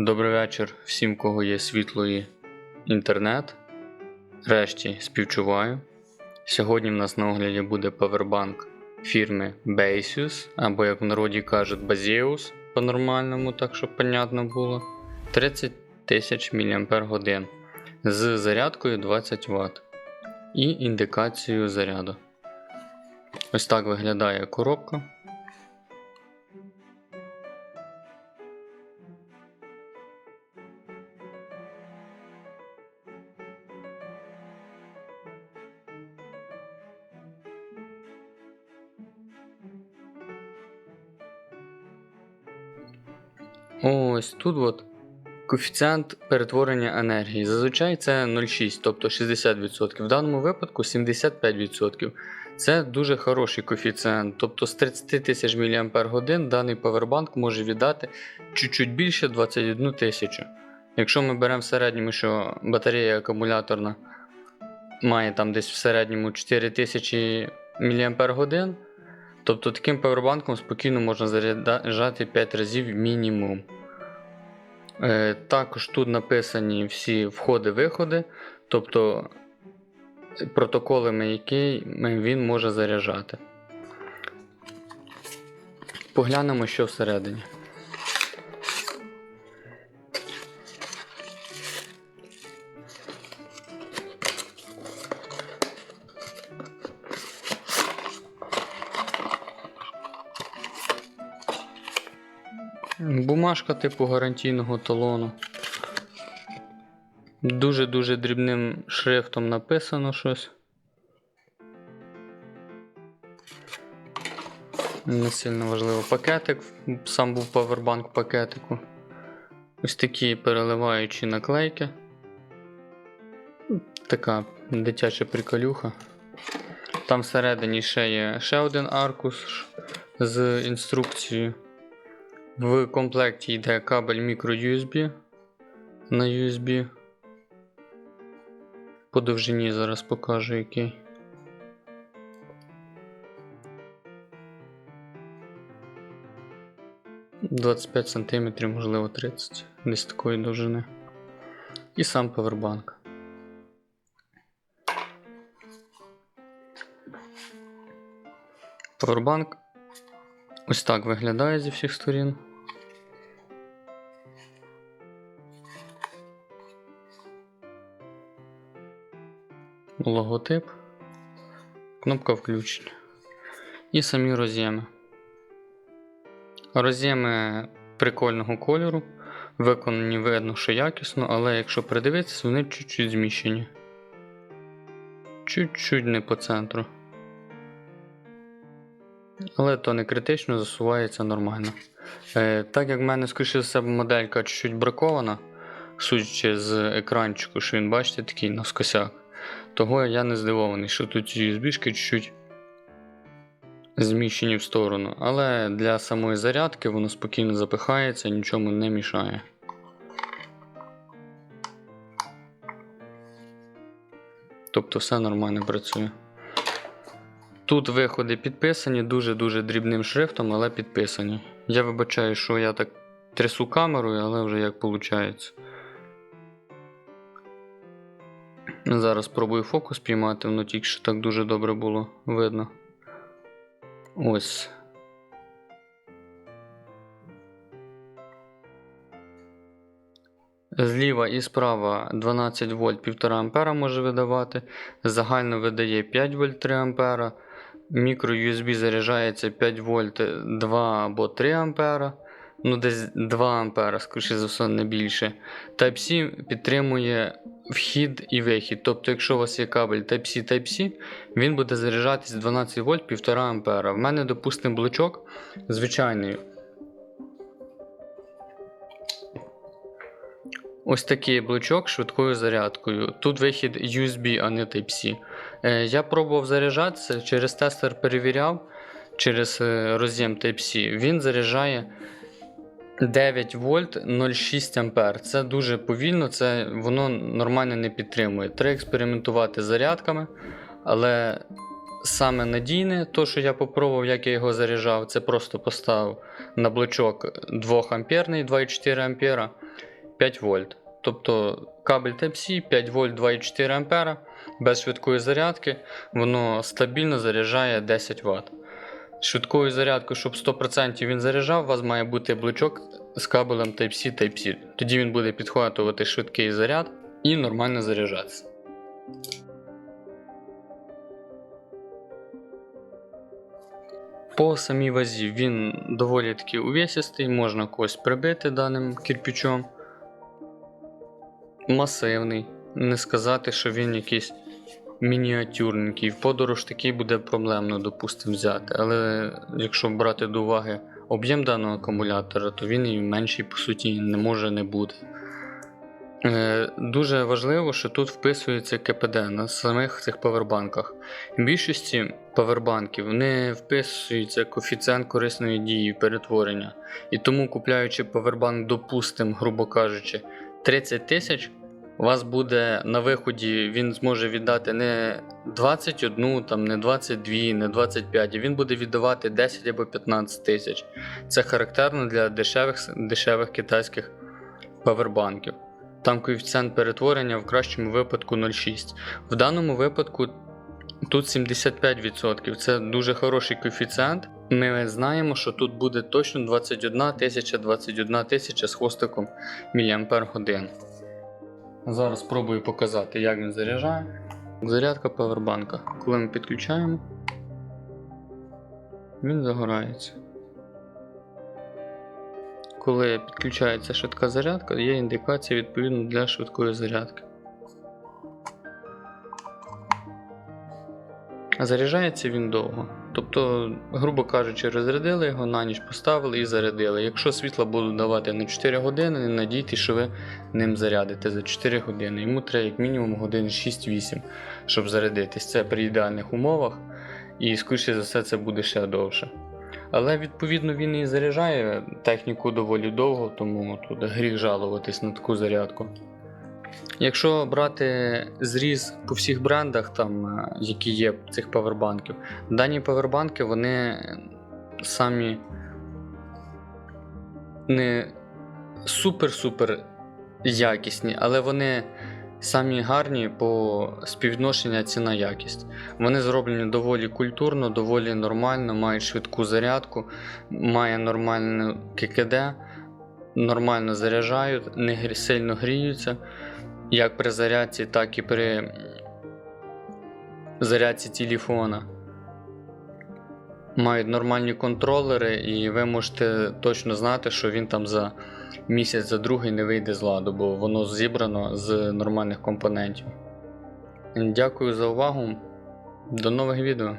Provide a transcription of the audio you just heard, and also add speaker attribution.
Speaker 1: Добрий вечір всім, кого є світло і інтернет. Решті співчуваю. Сьогодні в нас на огляді буде павербанк фірми Baseus, або як в народі кажуть Baseus по-нормальному, так щоб понятно було. 30 тисяч мАч з зарядкою 20 Вт і індикацією заряду. Ось так виглядає коробка. Ось тут от коефіцієнт перетворення енергії. Зазвичай це 0,6, тобто 60%. В даному випадку 75%. Це дуже хороший коефіцієнт. Тобто з 30 тисяч мАч даний павербанк може віддати чуть-чуть більше 21 тисячу. Якщо ми беремо в середньому, що батарея акумуляторна має там десь в середньому 4000 мАч, тобто таким павербанком спокійно можна заряджати 5 разів мінімум. Е, Також тут написані всі входи-виходи, тобто протоколами, які він може заряджати. Поглянемо, що всередині. Бумажка типу гарантійного талону. Дуже-дуже дрібним шрифтом написано щось. Не сильно важливо. Пакетик, сам був павербанк пакетику. Ось такі переливаючі наклейки. Така дитяча приколюха. Там всередині ще є ще один аркуш з інструкцією. В комплекті йде кабель microUSB на USB. По довжині зараз покажу який. Двадцять п'ять сантиметрів, можливо 30, десь такої довжини. І сам павербанк. Павербанк ось так виглядає зі всіх сторін. Логотип, кнопка включення і самі роз'єми. Роз'єми прикольного кольору, виконані видно, що якісно, але якщо придивитися, вони чуть-чуть зміщені. Чуть-чуть не по центру. Але то не критично засувається нормально. Е, Так як в мене, скоріше себе, моделька чуть-чуть бракована, судячи з екранчику, що він, бачите, такий наскосяк. Того я не здивований, що тут USB-шки чуть-чуть зміщені в сторону, але для самої зарядки воно спокійно запихається, нічому не мішає. Тобто все нормально працює. Тут виходи підписані дуже-дуже дрібним шрифтом, але підписані. Я вибачаю, що я так трясу камерою, але вже як виходить. Зараз спробую фокус піймати, воно тільки що так дуже добре було видно. Ось. Зліва і справа 12 вольт 1,5 А може видавати. Загально видає 5 вольт 3 А. Мікро USB заряджається 5 вольт 2 або 3 А ну десь 2 ампера, скоріше за все, не більше. Type-C підтримує вхід і вихід. Тобто, якщо у вас є кабель Type-C Type-C, він буде заряджатись 12 вольт 1,5 ампера. В мене, допустимо, блочок звичайний. Ось такий блочок швидкою зарядкою. Тут вихід USB, а не Type-C. Е, я пробував заряджатися, через тестер перевіряв через е, роз'єм Type-C. Він заряджає 9 вольт 0,6 ампер. Це дуже повільно, це воно нормально не підтримує. Треба експериментувати з зарядками, але саме надійне, то що я попробував, як я його заряджав, це просто поставив на блочок 2 амперний 2,4 ампера 5 вольт. Тобто кабель Type-C 5 вольт 2,4 ампера без швидкої зарядки, воно стабільно заряджає 10 Вт. Швидкою зарядкою, щоб 100% він заряджав, у вас має бути блочок з кабелем Type-C Type-C. Тоді він буде підхватувати швидкий заряд і нормально заряджатися. По самій вазі він доволі таки увесистий, можна когось прибити даним кирпичом. Масивний. Не сказати, що він якийсь мініатюрненький. В подорож такий буде проблемно, допустимо, взяти. Але якщо брати до уваги об'єм даного акумулятора, то він і менший, по суті, не може не бути. Е, Дуже важливо, що тут вписується КПД на самих цих павербанках. В більшості павербанків не вписується коефіцієнт корисної дії перетворення. І тому, купляючи павербанк, допустимо, грубо кажучи, 30 тисяч, у вас буде на виході, він зможе віддати не 21, там, не 22, не 25, а він буде віддавати 10 або 15 тисяч. Це характерно для дешевих, дешевих китайських павербанків. Там коефіцієнт перетворення в кращому випадку 0,6. В даному випадку тут 75%. Це дуже хороший коефіцієнт. Ми знаємо, що тут буде точно 21 тисяча 21 тисяча з хвостиком мАч. Зараз спробую показати, як він заряджає. Зарядка павербанка. Коли ми підключаємо, він загорається. Коли підключається швидка зарядка, є індикація відповідно для швидкої зарядки. Заряджається він довго. Тобто, грубо кажучи, розрядили його, на ніч поставили і зарядили. Якщо світло будуть давати на 4 години, не надійтесь, що ви ним зарядите за 4 години. Йому треба як мінімум годин 6-8, щоб зарядитись. Це при ідеальних умовах, і скоріше за все це буде ще довше. Але відповідно він і заряджає техніку доволі довго, тому тут гріх жалуватись на таку зарядку. Якщо брати зріз по всіх брендах, там, е, які є цих павербанків, дані павербанки вони самі не супер-супер якісні, але вони самі гарні по співвідношення ціна-якість. Вони зроблені доволі культурно, доволі нормально, мають швидку зарядку, має нормальне ККД, нормально заряджають, не сильно гріються. Як при зарядці, так і при зарядці телефона. Мають нормальні контролери, і ви можете точно знати, що він там за місяць, за другий не вийде з ладу, бо воно зібрано з нормальних компонентів. Дякую за увагу. До нових відео.